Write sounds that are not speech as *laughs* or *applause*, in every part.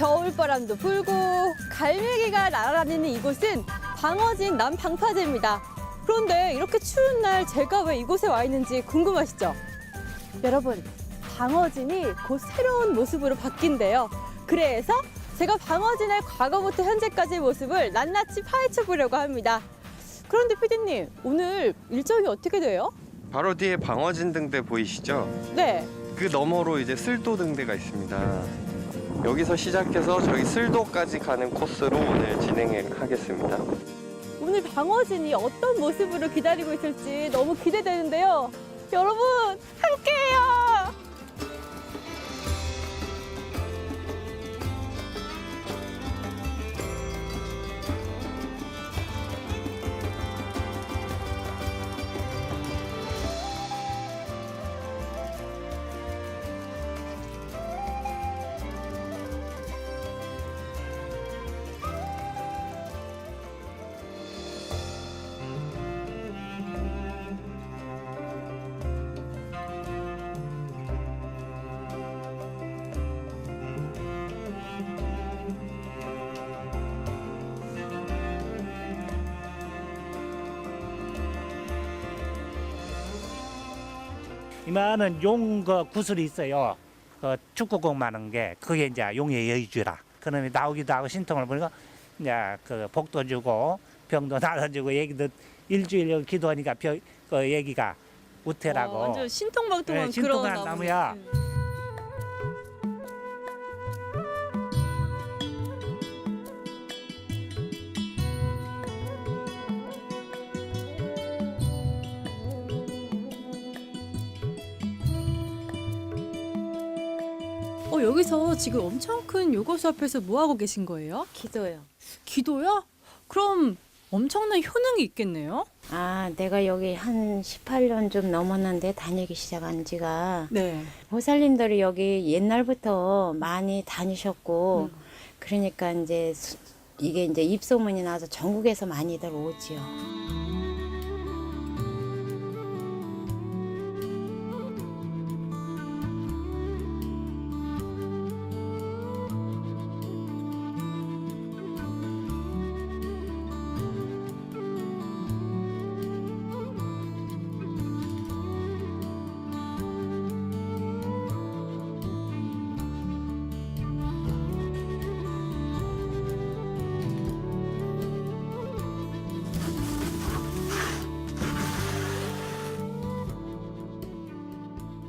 겨울바람도 불고 갈매기가 날아다니는 이곳은 방어진 남방파제입니다. 그런데 이렇게 추운 날 제가 왜 이곳에 와 있는지 궁금하시죠? 여러분, 방어진이 곧 새로운 모습으로 바뀐대요. 그래서 제가 방어진의 과거부터 현재까지의 모습을 낱낱이 파헤쳐 보려고 합니다. 그런데 피디님, 오늘 일정이 어떻게 돼요? 바로 뒤에 방어진 등대 보이시죠? 네. 그 너머로 이제 쓸도 등대가 있습니다. 여기서 시작해서 저희 쓸도까지 가는 코스로 오늘 진행하겠습니다. 오늘 방어진이 어떤 모습으로 기다리고 있을지 너무 기대되는데요. 여러분, 함께해요! 이만은 용그 구슬이 있어요. 그 축구공 많은 게 그게 이제 용의 여주라. 그놈이 나오기도 하고 신통을 보니까 이제 그 복도 주고 병도 *laughs* 나눠주고 얘기도 일주일 기도하니까 병, 그 얘기가 우태라고. 와, 완전 신통방통한 네, 그런 신통한. 나무야. 어, 여기서 지금 엄청 큰 요거수 앞에서 뭐 하고 계신 거예요? 기도요. 기도요? 그럼 엄청난 효능이 있겠네요? 아, 내가 여기 한 18년 좀 넘었는데 다니기 시작한 지가 네. 보살님들이 여기 옛날부터 많이 다니셨고 그러니까 이제 수- 이게 이제 입소문이 나서 전국에서 많이들 오지요.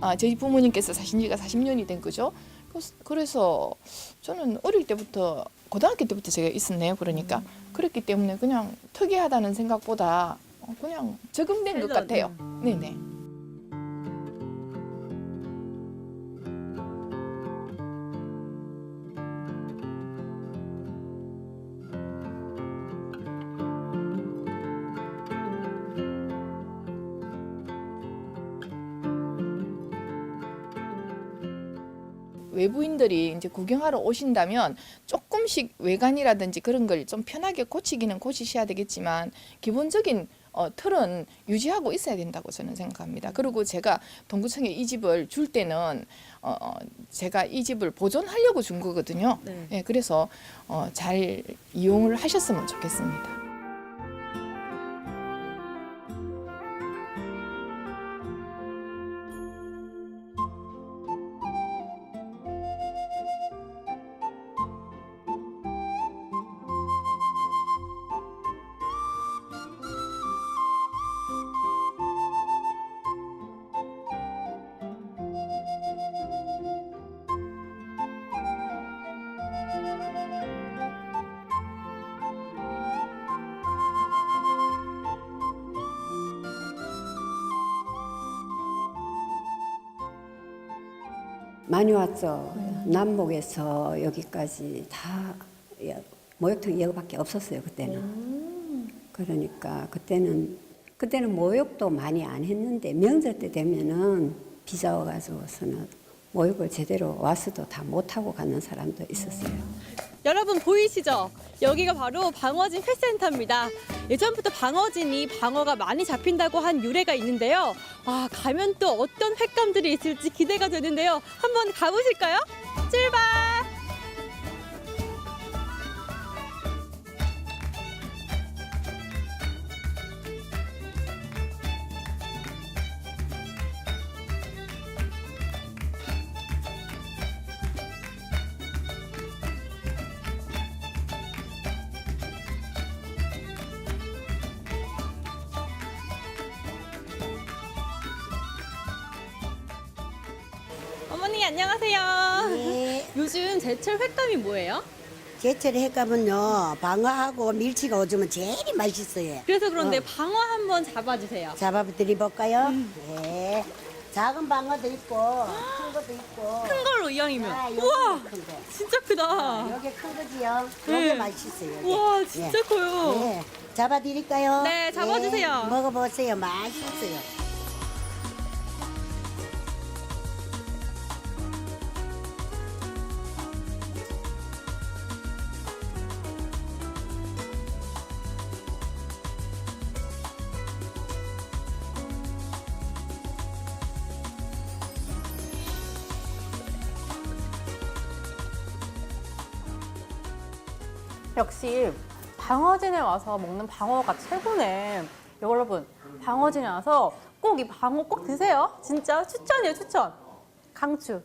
아, 저희 부모님께서 사신 지가 40년이 된 거죠. 그래서- 저는 어릴 때부터 고등학교 때부터 제가 있었네요. 그러니까 그렇기 때문에 그냥 특이하다는 생각보다 어, 그냥 적응된 것. 같아요. 네네. 외부인들이 이제 구경하러 오신다면 조금씩 외관이라든지 그런 걸 좀 편하게 고치기는 고치셔야 되겠지만 기본적인 어, 틀은 유지하고 있어야 된다고 저는 생각합니다. 그리고 제가 동구청에 이 집을 줄 때는 어, 어, 제가 이 집을 보존하려고 준 거거든요. 네. 예, 그래서 어, 잘 이용을 하셨으면 좋겠습니다. 많이 왔죠. 남북에서 여기까지 다 야, 모욕탕 여기밖에 없었어요 그때는. 그러니까 그때는 그때는 모욕도 많이 안 했는데 명절 때 되면은 비자 와가지고서는 모욕을 제대로 와서도 다 못하고 가는 사람도 있었어요. 여러분 보이시죠? 여기가 바로 방어진 펫센터입니다. 예전부터 방어진이 방어가 많이 잡힌다고 한 유래가 있는데요. 아, 가면 또 어떤 횟감들이 있을지 기대가 되는데요. 한번 가보실까요? 출발! 어머니 안녕하세요. 네, 요즘 제철 횟감이 뭐예요? 제철 횟감은요 방어하고 밀치가 오주면 제일 맛있어요. 그래서 그런데 어. 방어 한번 잡아주세요. 잡아드려볼까요? 음. 네. 작은 방어도 있고 큰 것도 있고. 큰 걸로 이왕이면. 아, 우와, 큰 거. 진짜 크다. 아, 요게 큰 거지요. 요게 네. 맛있어요. 요게. 우와, 진짜 네. 커요. 네. 잡아드릴까요? 네, 잡아주세요. 네, 먹어보세요. 맛있어요. 역시 방어진에 와서 먹는 방어가 최고네. 여러분, 방어진에 와서 꼭 이 방어 꼭 드세요. 진짜 추천이에요, 추천. 강추.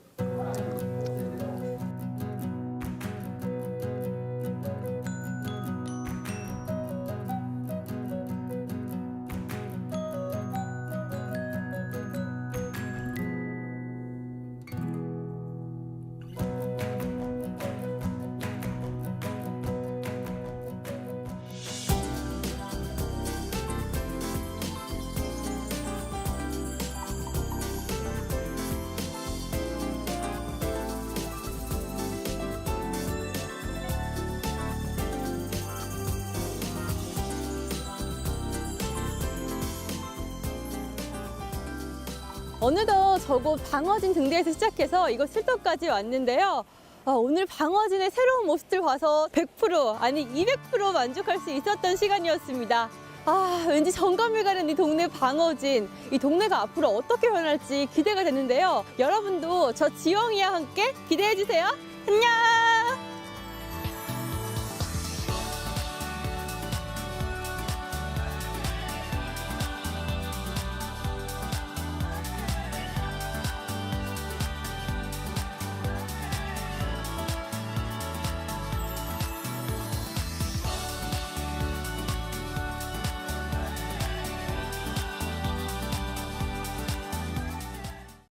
어느덧 저곳 방어진 등대에서 시작해서 이곳 슬도까지 왔는데요. 아, 오늘 방어진의 새로운 모습들 봐서 100% 아니 200% 만족할 수 있었던 시간이었습니다. 아, 왠지 정감을 가는 이 동네 방어진, 이 동네가 앞으로 어떻게 변할지 기대가 되는데요. 여러분도 저 지영이와 함께 기대해 주세요. 안녕!